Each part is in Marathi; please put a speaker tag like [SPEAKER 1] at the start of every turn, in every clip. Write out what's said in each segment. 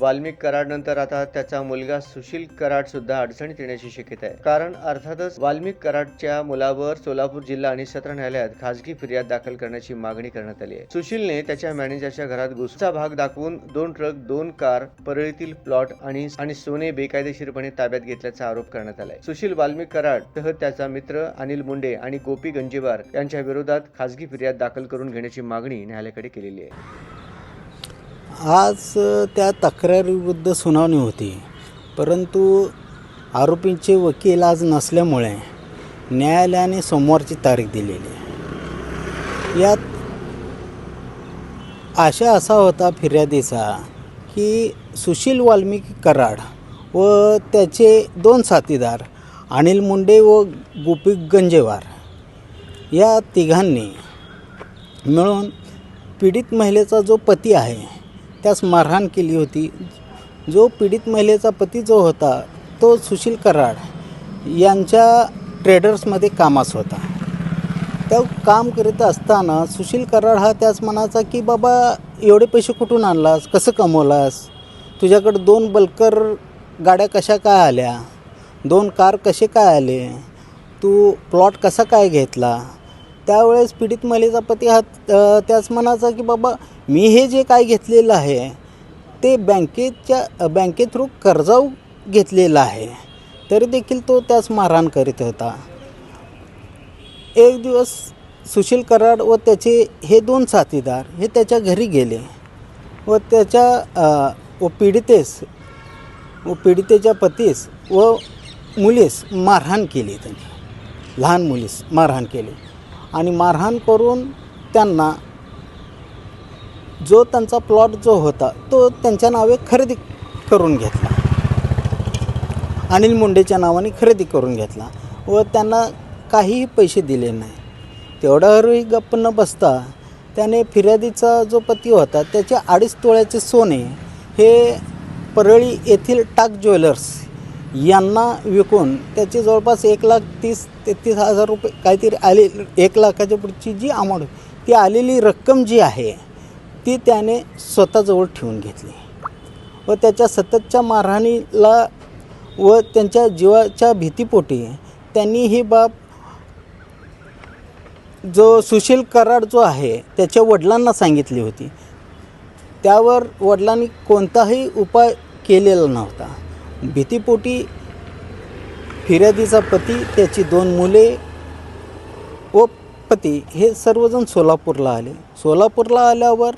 [SPEAKER 1] वाल्मिक कराड नंतर आता त्याचा मुलगा सुशील कराड सुद्धा अडचणीत येण्याची शक्यता आहे. कारण अर्थातच वाल्मिक कराडच्या मुलावर सोलापूर जिल्हा आणि सत्र न्यायालयात खासगी फिर्याद दाखल करण्याची मागणी करण्यात आली आहे. सुशीलने त्याच्या मॅनेजरच्या घरात घुसचा भाग दाखवून दोन ट्रक दोन कार परळीतील प्लॉट आणि आणि सोने बेकायदेशीरपणे ताब्यात घेतल्याचा आरोप करण्यात आलाय. सुशील वाल्मिक कराड सह त्याचा मित्र अनिल मुंडे आणि गोपी गंजेवार यांच्या विरोधात खासगी फिर्याद दाखल करून घेण्याची मागणी न्यायालयाकडे केलेली आहे.
[SPEAKER 2] आज त्या तक्रारीविरुद्ध सुनावणी होती. परंतु आरोपींचे वकील आज नसल्यामुळे न्यायालयाने सोमवारची तारीख दिलेली. यात आशा असा होता फिर्यादीचा की सुशील वाल्मिकी कराड व त्याचे दोन साथीदार अनिल मुंडे व गोपी गंजेवार या तिघांनी मिळून पीडित महिलेचा जो पती आहे त्यास मारहाण केली होती. जो पीडित महिलेचा पती जो होता तो सुशील कराड यांच्या ट्रेडर्समध्ये कामास होता. त्या काम करीत असताना सुशील कराड हा त्याच मनाचा की बाबा एवढे पैसे कुठून आणलास? कसं कमवलास? तुझ्याकडं दोन बल्कर गाड्या कशा काय आल्या? दोन कार कसे काय आले? तू प्लॉट कसा काय घेतला? त्यावेळेस पीडित महिलेचा पती हा त्याच म्हणायचा की बाबा मी हे जे काय घेतलेलं आहे ते बँकेच्या बँके थ्रू कर्जाऊ घेतलेलं आहे. तरी देखील तो त्यास मारहाण करीत होता. एक दिवस सुशील कराड व त्याचे हे दोन साथीदार हे त्याच्या घरी गेले व त्याच्या व पीडितेस व पीडितेच्या पतीस व मुलीस मारहाण केली त्यांनी. लहान मुलीस मारहाण केली. आणि मारहाण करून त्यांना जो त्यांचा प्लॉट जो होता तो त्यांच्या नावे खरेदी करून घेतला. अनिल मुंडेच्या नावाने खरेदी करून घेतला व त्यांना काहीही पैसे दिले नाही. तेवढ्यावरही गप्प न बसता त्याने फिर्यादीचा जो पती होता त्याचे अडीच तोळ्याचे सोने हे परळी येथील टाक ज्वेलर्स यांना विकून त्याची जवळपास एक लाख तीस तेहतीस हजार रुपये काहीतरी आले एक लाखाच्या पुढची जी अमाऊंट ती आलेली रक्कम जी आहे ती त्याने स्वतःजवळ ठेवून घेतली. व त्याच्या सततच्या मारहाणीला व त्यांच्या जीवाच्या भीतीपोटी त्यांनी ही बाब जो सुशील कराड जो आहे त्याच्या वडिलांना सांगितली होती. त्यावर वडिलांनी कोणताही उपाय केलेला नव्हता. भीतीपोटी फिर्यादीचा पती त्याची दोन मुले व पती हे सर्वजण सोलापूरला आले. सोलापूरला आल्यावर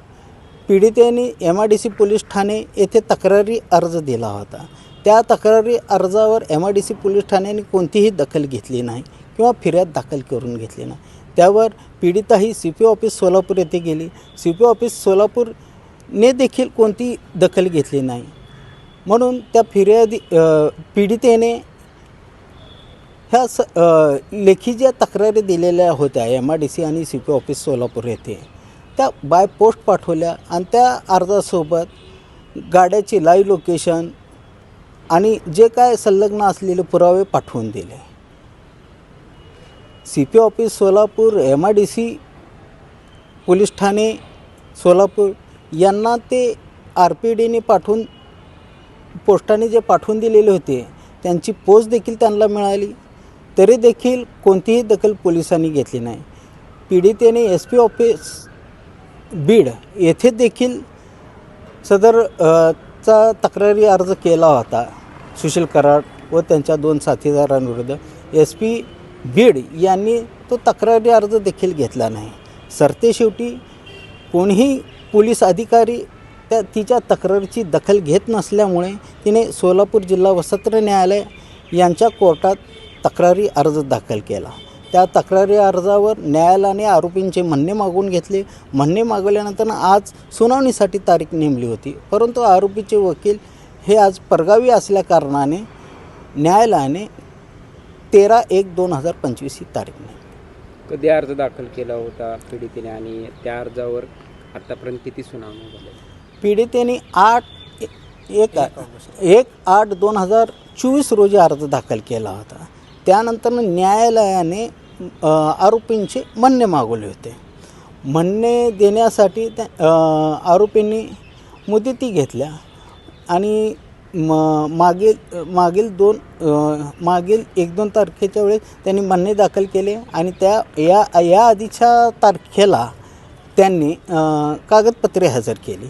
[SPEAKER 2] पीडितेने M I D C police Thane येथे तक्रारी अर्ज दिला होता. त्या तक्रारी अर्जावर M I D C police ठाण्याने कोणतीही दखल घेतली नाही किंवा फिर्याद दाखल करून घेतली नाही. त्यावर पीडिता ही सी पी ऑफिस सोलापूर येथे गेली. सी पी ऑफिस सोलापूरने देखील कोणती दखल घेतली नाही. म्हणून त्या फिर्यादी पीडितेने ह्या स लेखी ज्या तक्रारी दिलेल्या होत्या एम आय डी सी आणि सी पी ऑफिस सोलापूर येथे. त्या बाय पोस्ट पाठवल्या आणि त्या अर्जासोबत गाड्याची लाईव्ह लोकेशन आणि जे काय संलग्न असलेले पुरावे पाठवून दिले. C P office Solapur M I D C police Thane Solapur यांना ते आर पी डीने पाठवून पोस्टाने जे पाठवून दिलेले होते त्यांची पोच देखील त्यांना मिळाली. तरी देखील कोणतीही दखल पोलिसांनी घेतली नाही. पीडितेने एस पी ऑफिस बीड येथे देखील सदर चा तक्रारी अर्ज केला होता. सुशील कराड व त्यांच्या दोन साथीदारांविरुद्ध. एस पी बीड यांनी तो तक्रारी अर्ज देखील घेतला नाही. सरते शेवटी कोणीही पोलीस अधिकारी त्या तिच्या तक्रारीची दखल घेत नसल्यामुळे तिने सोलापूर जिल्हा व सत्र न्यायालय यांच्या कोर्टात तक्रारी अर्ज दाखल केला. त्या तक्रारी अर्जावर न्यायालयाने आरोपींचे म्हणणे मागून घेतले. म्हणणे मागवल्यानंतर आज सुनावणीसाठी तारीख नेमली होती. परंतु आरोपीचे वकील हे आज परगावी असल्याकारणाने न्यायालयाने तेरा एक दोन हजार पंचवीस ही तारीख नेमली.
[SPEAKER 3] कधी अर्ज दाखल केला होता पीडितीने आणि त्या अर्जावर आतापर्यंत किती सुनावणी झाली
[SPEAKER 2] पीडितेने आठ एक एक आठ दोन हजार चोवीस रोजी अर्ज दाखल केला होता. त्यानंतर न्यायालयाने आरोपींचे म्हणणे मागवले होते. म्हणणे देण्यासाठी त्या आरोपींनी मुदती घेतल्या आणि म मागील मागील दोन मागील एक दोन तारखेच्या वेळेस त्यांनी म्हणणे दाखल केले आणि त्या या या आधीच्या तारखेला त्यांनी कागदपत्रे हजर केली.